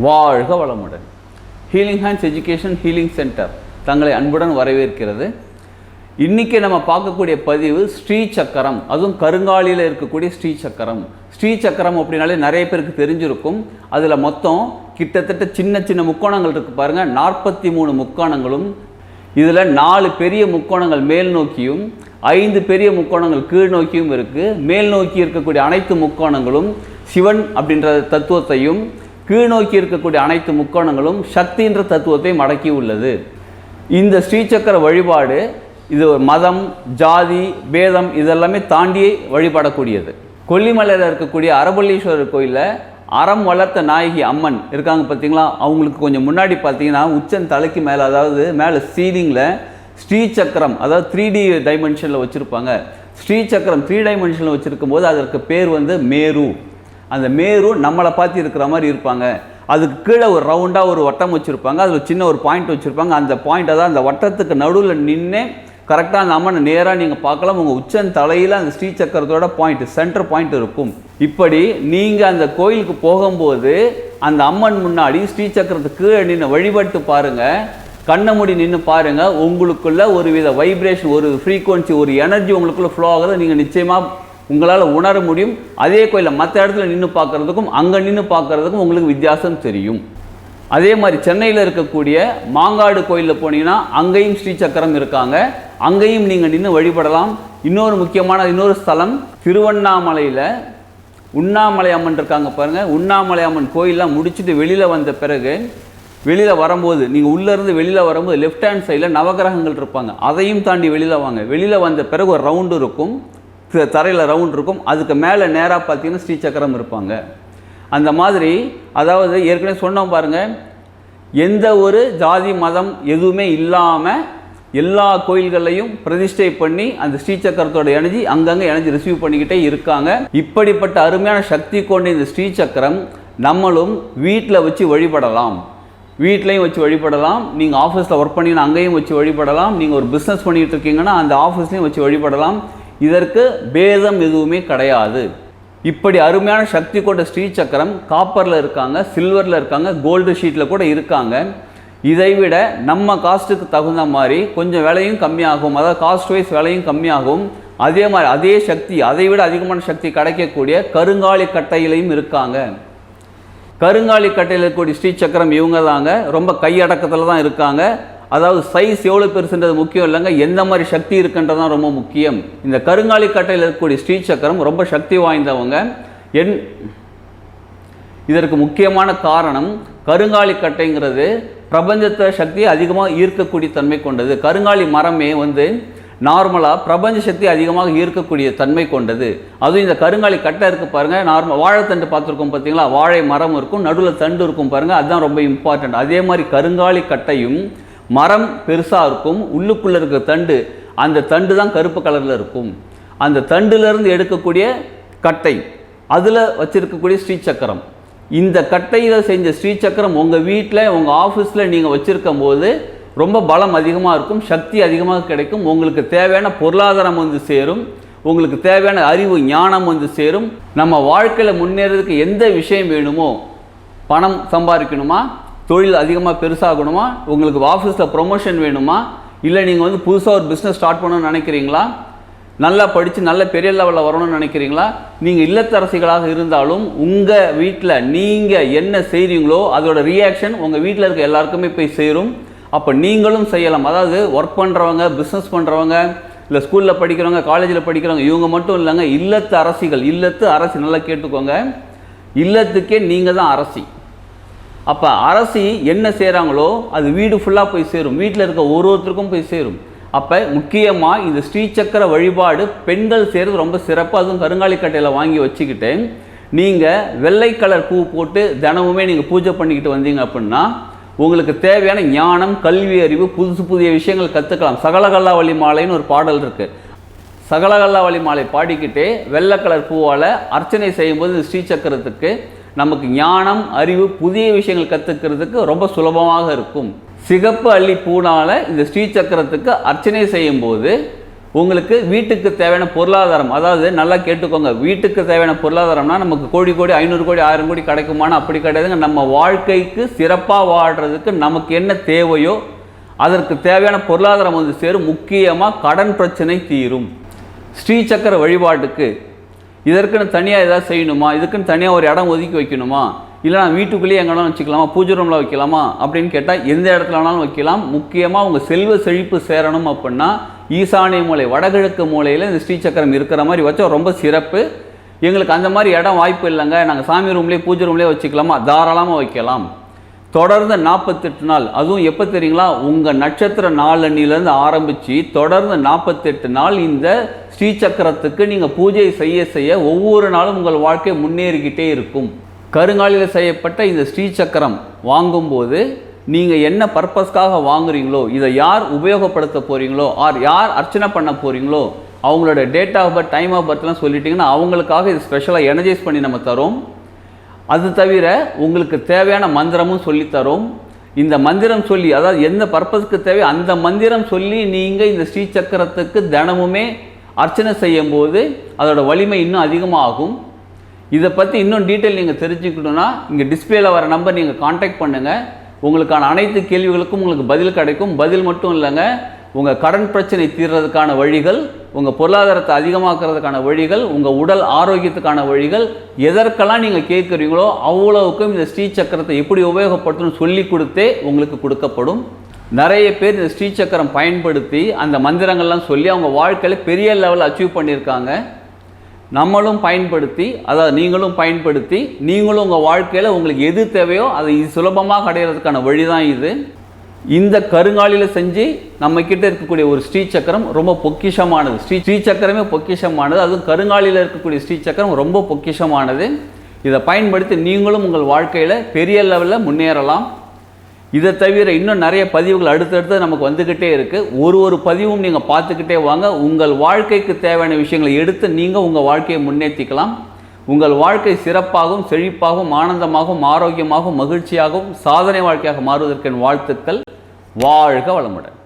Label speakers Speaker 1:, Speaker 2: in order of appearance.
Speaker 1: வாழ்க வளமுடன். Healing hands education healing centre தங்களை அன்புடன் வரவேற்கிறது. இன்றைக்கி நம்ம பார்க்கக்கூடிய பதிவு ஸ்ரீ சக்கரம். அதுவும் கருங்காலியில் இருக்கக்கூடிய ஸ்ரீ சக்கரம். ஸ்ரீ சக்கரம் அப்படின்னாலே நிறைய பேருக்கு தெரிஞ்சிருக்கும். அதில் மொத்தம் கிட்டத்தட்ட சின்ன சின்ன முக்கோணங்கள் இருக்குது பாருங்கள் நாற்பத்தி மூணு முக்கோணங்களும் இதில் நாலு பெரிய முக்கோணங்கள் மேல் நோக்கியும் ஐந்து பெரிய முக்கோணங்கள் கீழ் நோக்கியும் இருக்குது மேல் நோக்கி இருக்கக்கூடிய அனைத்து முக்கோணங்களும் சிவன் அப்படின்ற தத்துவத்தையும் கீழ்நோக்கி இருக்கக்கூடிய அனைத்து முக்கோணங்களும் சக்தின்ற தத்துவத்தை மடக்கி உள்ளது. இந்த ஸ்ரீசக்கர வழிபாடு இது ஒரு மதம் ஜாதி பேதம் இதெல்லாமே தாண்டி வழிபடக்கூடியது. கொல்லிமலையில் இருக்கக்கூடிய அரபல்லீஸ்வரர் கோயிலில் அறம் வளர்த்த நாயகி அம்மன் இருக்காங்க பார்த்தீங்களா? அவங்களுக்கு கொஞ்சம் முன்னாடி பார்த்தீங்கன்னா உச்சன் தலைக்கு மேலே அதாவது மேலே சீலிங்கில் ஸ்ரீ சக்கரம் அதாவது த்ரீ டி டைமென்ஷனில் வச்சுருப்பாங்க. ஸ்ரீ சக்கரம் த்ரீ டைமென்ஷனில் வச்சுருக்கும் போது அதற்கு பேர் வந்து மேரு. அந்த மேரு நம்மளை பார்த்து இருக்கிற மாதிரி இருப்பாங்க. அதுக்கு கீழே ஒரு ரவுண்டாக ஒரு வட்டம் வச்சுருப்பாங்க. அதில் சின்ன ஒரு பாயிண்ட் வச்சுருப்பாங்க. அந்த பாயிண்ட் அதான் அந்த வட்டத்துக்கு நடுவில் நின்று கரெக்டாக அந்த அம்மனை நேராக நீங்கள் பார்க்கலாம். உங்கள் உச்சன் தலையில் அந்த ஸ்ரீ சக்கரத்தோட பாயிண்ட் சென்டர் பாயிண்ட் இருக்கும். இப்படி நீங்கள் அந்த கோயிலுக்கு போகும்போது அந்த அம்மன் முன்னாடி ஸ்ரீ சக்கரத்துக்கு கீழே நின்று வழிபட்டு பாருங்கள் கண்ணை மூடி நின்று பாருங்கள் உங்களுக்குள்ள ஒரு வித வைப்ரேஷன் ஒரு ஃப்ரீக்குவன்சி ஒரு எனர்ஜி உங்களுக்குள்ளே ஃப்ளோ ஆகுறத நீங்கள் நிச்சயமாக உங்களால் உணர முடியும். அதே கோயிலில் மற்ற இடத்துல நின்று பார்க்குறதுக்கும் அங்கே நின்று பார்க்குறதுக்கும் உங்களுக்கு வித்தியாசம் தெரியும். அதே மாதிரி சென்னையில் இருக்கக்கூடிய மாங்காடு கோயிலில் போனீங்கன்னா அங்கேயும் ஸ்ரீ சக்கரம் இருக்காங்க. அங்கேயும் நீங்கள் நின்று வழிபடலாம். இன்னொரு முக்கியமான இன்னொரு ஸ்தலம் திருவண்ணாமலையில் உண்ணாமலை அம்மன் இருக்காங்க பாருங்கள் உண்ணாமலை அம்மன் கோயிலெலாம் முடிச்சுட்டு வெளியில் வந்த பிறகு வெளியில் வரும்போது நீங்கள் உள்ளேருந்து வெளியில் வரும்போது லெஃப்ட் ஹேண்ட் சைடில் நவகிரகங்கள் இருப்பாங்க. அதையும் தாண்டி வெளியில் வாங்க. வெளியில் வந்த பிறகு ஒரு ரவுண்டு இருக்கும். தரையில் ரவுண்ட் இருக்கும். அதுக்கு மேலே நேராக பார்த்தீங்கன்னா ஸ்ரீ சக்கரம் இருப்பாங்க. அந்த மாதிரி அதாவது ஏற்கனவே சொன்னோம் பாருங்கள் எந்த ஒரு ஜாதி மதம் எதுவுமே இல்லாமல் எல்லா கோயில்களையும் பிரதிஷ்டை பண்ணி அந்த ஸ்ரீசக்கரத்தோட எனர்ஜி அங்கங்கே எனர்ஜி ரிசீவ் பண்ணிக்கிட்டே இருக்காங்க. இப்படிப்பட்ட அருமையான சக்தி கொண்ட இந்த ஸ்ரீசக்கரம் நம்மளும் வீட்டில் வச்சு வழிபடலாம். வீட்லேயும் வச்சு வழிபடலாம். நீங்கள் ஆஃபீஸில் ஒர்க் பண்ணிங்கன்னா அங்கேயும் வச்சு வழிபடலாம். நீங்கள் ஒரு பிஸ்னஸ் பண்ணிகிட்டு இருக்கீங்கன்னா அந்த ஆஃபீஸ்லேயும் வச்சு வழிபடலாம். இதற்கு பேதம் எதுவுமே கிடையாது. இப்படி அருமையான சக்தி கொண்ட ஸ்ரீசக்கரம் காப்பரில் இருக்காங்க சில்வரில் இருக்காங்க கோல்டு ஷீட்டில் கூட இருக்காங்க. இதை விட நம்ம காஸ்ட்டுக்கு தகுந்த மாதிரி கொஞ்சம் விலையும் கம்மியாகும். அதாவது காஸ்ட் வைஸ் விலையும் கம்மியாகும். அதே மாதிரி அதே சக்தி அதை விட அதிகமான சக்தி கிடைக்கக்கூடிய கருங்காலி கட்டையிலையும் இருக்காங்க. கருங்காலி கட்டையில் இருக்கக்கூடிய ஸ்ரீ சக்கரம் இவங்க தாங்க ரொம்ப கையடக்கத்தில் தான் இருக்காங்க. அதாவது சைஸ் எவ்வளோ பெருசுன்றது முக்கியம் இல்லைங்க. எந்த மாதிரி சக்தி இருக்குன்றது தான் ரொம்ப முக்கியம். இந்த கருங்காலி கட்டையில் இருக்கக்கூடிய ஸ்ரீ சக்கரம் ரொம்ப சக்தி வாய்ந்தவங்க. என் இதற்கு முக்கியமான காரணம் கருங்காலி கட்டைங்கிறது பிரபஞ்சத்தை சக்தி அதிகமாக ஈர்க்கக்கூடிய தன்மை கொண்டது. கருங்காலி மரமே வந்து நார்மலாக பிரபஞ்ச சக்தி அதிகமாக ஈர்க்கக்கூடிய தன்மை கொண்டது. அதுவும் இந்த கருங்காலி கட்டை இருக்குது பாருங்கள் நார்மல் வாழைத்தண்டு பார்த்துருக்கோம் பார்த்தீங்களா வாழை மரம் இருக்கும் நடுவில் தண்டு இருக்கும் பாருங்கள் அதுதான் ரொம்ப இம்பார்ட்டண்ட் அதே மாதிரி கருங்காலி கட்டையும் மரம் பெருசாக இருக்கும் உள்ளுக்குள்ளே இருக்கிற தண்டு அந்த தண்டு தான் கருப்பு கலரில் இருக்கும். அந்த தண்டுலேருந்து எடுக்கக்கூடிய கட்டை அதில் வச்சுருக்கக்கூடிய ஸ்ரீசக்கரம். இந்த கட்டையில் செஞ்ச ஸ்ரீசக்கரம் உங்கள் வீட்டில் உங்கள் ஆஃபீஸில் நீங்கள் வச்சுருக்கும் போது ரொம்ப பலம் அதிகமாக இருக்கும் சக்தி அதிகமாக கிடைக்கும் உங்களுக்கு தேவையான பொருளாதாரம் வந்து சேரும் உங்களுக்கு தேவையான அறிவு ஞானம் வந்து சேரும். நம்ம வாழ்க்கையில் முன்னேறதுக்கு எந்த விஷயம் வேணுமோ பணம் சம்பாதிக்கணுமா? தொழில் அதிகமாக பெருசாகணுமா? உங்களுக்கு ஆஃபீஸில் ப்ரொமோஷன் வேணுமா? இல்லை நீங்கள் வந்து புதுசாக ஒரு பிஸ்னஸ் ஸ்டார்ட் பண்ணணும்னு நினைக்கிறீங்களா? நல்லா படித்து நல்ல பெரிய லெவலில் வரணும்னு நினைக்கிறீங்களா? நீங்கள் இல்லத்தரசிகளாக இருந்தாலும் உங்கள் வீட்டில் நீங்கள் என்ன செய்கிறீங்களோ அதோட ரியாக்ஷன் உங்கள் வீட்டில் இருக்க எல்லாருக்குமே போய் சேரும். அப்போ நீங்களும் செய்யலாம். அதாவது ஒர்க் பண்ணுறவங்க பிஸ்னஸ் பண்ணுறவங்க இல்லை ஸ்கூலில் படிக்கிறவங்க காலேஜில் படிக்கிறவங்க இவங்க மட்டும் இல்லைங்க இல்லத்து அரசிகள் இல்லத்து அரசி நல்லா கேட்டுக்கோங்க. இல்லத்துக்கே நீங்கள் தான் அரசி. அப்போ அரசி என்ன செய்கிறாங்களோ அது வீடு ஃபுல்லாக போய் சேரும். வீட்டில் இருக்க ஒரு ஒருத்தருக்கும் போய் சேரும். அப்போ முக்கியமாக இந்த ஸ்ரீசக்கர வழிபாடு பெண்கள் செய்கிறது ரொம்ப சிறப்பு. அதுவும் கருங்காலிக்கட்டையில் வாங்கி வச்சுக்கிட்டு நீங்கள் வெள்ளை கலர் பூ போட்டு தினமுமே நீங்கள் பூஜை பண்ணிக்கிட்டு வந்தீங்க அப்படின்னா உங்களுக்கு தேவையான ஞானம் கல்வி அறிவு புதுசு புதிய விஷயங்கள் கற்றுக்கலாம் சகலகல்லாவளி மாலைன்னு ஒரு பாடல் இருக்குது சகலகல்லாவளி மாலை பாடிக்கிட்டே வெள்ளை கலர் பூவால் அர்ச்சனை செய்யும்போது இந்த ஸ்ரீசக்கரத்துக்கு நமக்கு ஞானம் அறிவு புதிய விஷயங்கள் கற்றுக்கிறதுக்கு ரொம்ப சுலபமாக இருக்கும். சிகப்பு அள்ளி பூனால் இந்த ஸ்ரீ சக்கரத்துக்கு அர்ச்சனை செய்யும்போது உங்களுக்கு வீட்டுக்கு தேவையான பொருளாதாரம் அதாவது நல்லா கேட்டுக்கோங்க வீட்டுக்கு தேவையான பொருளாதாரம்னா நமக்கு கோடி கோடி ஐநூறு கோடி ஆயிரம் கோடி கிடைக்குமானா அப்படி கிடையாதுங்க. நம்ம வாழ்க்கைக்கு சிறப்பாக வாழ்கிறதுக்கு நமக்கு என்ன தேவையோ அதற்கு தேவையான பொருளாதாரம் வந்து சேரும். முக்கியமாக கடன் பிரச்சனை தீரும். ஸ்ரீசக்கர வழிபாட்டுக்கு இதற்குன்னு தனியாக ஏதாவது செய்யணுமா? இதுக்குன்னு தனியாக ஒரு இடம் ஒதுக்கி வைக்கணுமா? இல்லை நான் வீட்டுக்குள்ளேயே எங்கேனாலும் வச்சுக்கலாமா? பூஜை ரூமில் வைக்கலாமா? அப்படின்னு கேட்டால் எந்த இடத்துல வேணாலும் வைக்கலாம். முக்கியமாக உங்கள் செல்வ செழிப்பு சேரணும் அப்படின்னா ஈசானிய மூலை வடகிழக்கு மூலையில் இந்த ஸ்ரீசக்கரம் இருக்கிற மாதிரி வச்சா ரொம்ப சிறப்பு. எங்களுக்கு அந்த மாதிரி இடம் வாய்ப்பு இல்லைங்க. நாங்கள் சாமி ரூம்லேயே பூஜை ரூம்லேயே வச்சுக்கலாமா? தாராளமாக வைக்கலாம். தொடர்ந்து நாற்பத்தெட்டு நாள். அதுவும் எப்போ தெரியுங்களா? உங்கள் நட்சத்திர நாளன்னிலேருந்து ஆரம்பித்து தொடர்ந்து நாற்பத்தெட்டு நாள் இந்த ஸ்ரீசக்கரத்துக்கு நீங்கள் பூஜை செய்ய செய்ய ஒவ்வொரு நாளும் உங்கள் வாழ்க்கை முன்னேறிக்கிட்டே இருக்கும். கருங்காலில் செய்யப்பட்ட இந்த ஸ்ரீசக்கரம் வாங்கும்போது நீங்கள் என்ன பர்பஸ்க்காக வாங்குறீங்களோ இதை யார் உபயோகப்படுத்த போகிறீங்களோ ஆர் யார் அர்ச்சனை பண்ண போகிறீங்களோ அவங்களோட date of birth time of பர்த்லாம் சொல்லிட்டிங்கன்னா அவங்களுக்காக இது ஸ்பெஷலாக எனர்ஜைஸ் பண்ணி நம்ம தரோம். அது தவிர உங்களுக்கு தேவையான மந்திரமும் சொல்லித்தரும். இந்த மந்திரம் சொல்லி அதாவது எந்த பர்பஸ்க்கு தேவை அந்த மந்திரம் சொல்லி நீங்கள் இந்த ஸ்ரீ சக்கரத்துக்கு தினமுமே அர்ச்சனை செய்யும் போது அதோடய வலிமை இன்னும் அதிகமாகும். இதை பற்றி இன்னும் டீட்டெயில் நீங்கள் தெரிஞ்சுக்கணுன்னா இங்கே டிஸ்பிளேல வர நம்பர் நீங்கள் காண்டாக்ட் பண்ணுங்கள் உங்களுக்கான அனைத்து கேள்விகளுக்கும் உங்களுக்கு பதில் கிடைக்கும். பதில் மட்டும் இல்லைங்க உங்கள் கடன் பிரச்சனை தீர்றதுக்கான வழிகள் உங்கள் பொருளாதாரத்தை அதிகமாக்குறதுக்கான வழிகள் உங்கள் உடல் ஆரோக்கியத்துக்கான வழிகள் எதற்கெல்லாம் நீங்கள் கேட்குறீங்களோ அவ்வளவுக்கும் இந்த ஸ்ரீ சக்கரத்தை எப்படி உபயோகப்படுத்தணும்னு சொல்லி கொடுத்தே உங்களுக்கு கொடுக்கப்படும். நிறைய பேர் இந்த ஸ்ரீ சக்கரம் பயன்படுத்தி அந்த மந்திரங்கள்லாம் சொல்லி அவங்க வாழ்க்கையில் பெரிய லெவலில் அச்சீவ் பண்ணியிருக்காங்க. நம்மளும் பயன்படுத்தி அதாவது நீங்களும் பயன்படுத்தி நீங்களும் உங்கள் வாழ்க்கையில் உங்களுக்கு எது தேவையோ அதை சுலபமாக அடையிறதுக்கான வழி தான் இது. இந்த கருங்காலியில் செஞ்சு நம்ம கிட்ட இருக்கக்கூடிய ஒரு ஸ்ரீ சக்கரம் ரொம்ப பொக்கிஷமானது. ஸ்ரீ ஸ்ரீ சக்கரமே பொக்கிஷமானது. அதுவும் கருங்காலியில் இருக்கக்கூடிய ஸ்ரீ சக்கரம் ரொம்ப பொக்கிஷமானது. இதை பயன்படுத்தி நீங்களும் உங்கள் வாழ்க்கையில் பெரிய லெவலில் முன்னேறலாம். இதை தவிர இன்னும் நிறைய பதிவுகள் அடுத்தடுத்து நமக்கு வந்துக்கிட்டே இருக்குது ஒரு ஒரு பதிவும் நீங்கள் பார்த்துக்கிட்டே வாங்க. உங்கள் வாழ்க்கைக்கு தேவையான விஷயங்களை எடுத்து நீங்கள் உங்கள் வாழ்க்கையை முன்னேற்றிக்கலாம் உங்கள் வாழ்க்கை சிறப்பாகவும் செழிப்பாகவும் ஆனந்தமாகவும் ஆரோக்கியமாகவும் மகிழ்ச்சியாகவும் சாதனை வாழ்க்கையாக மாறுவதற்கு என் வாழ்த்துக்கள். வாழ்க வளமுடன்.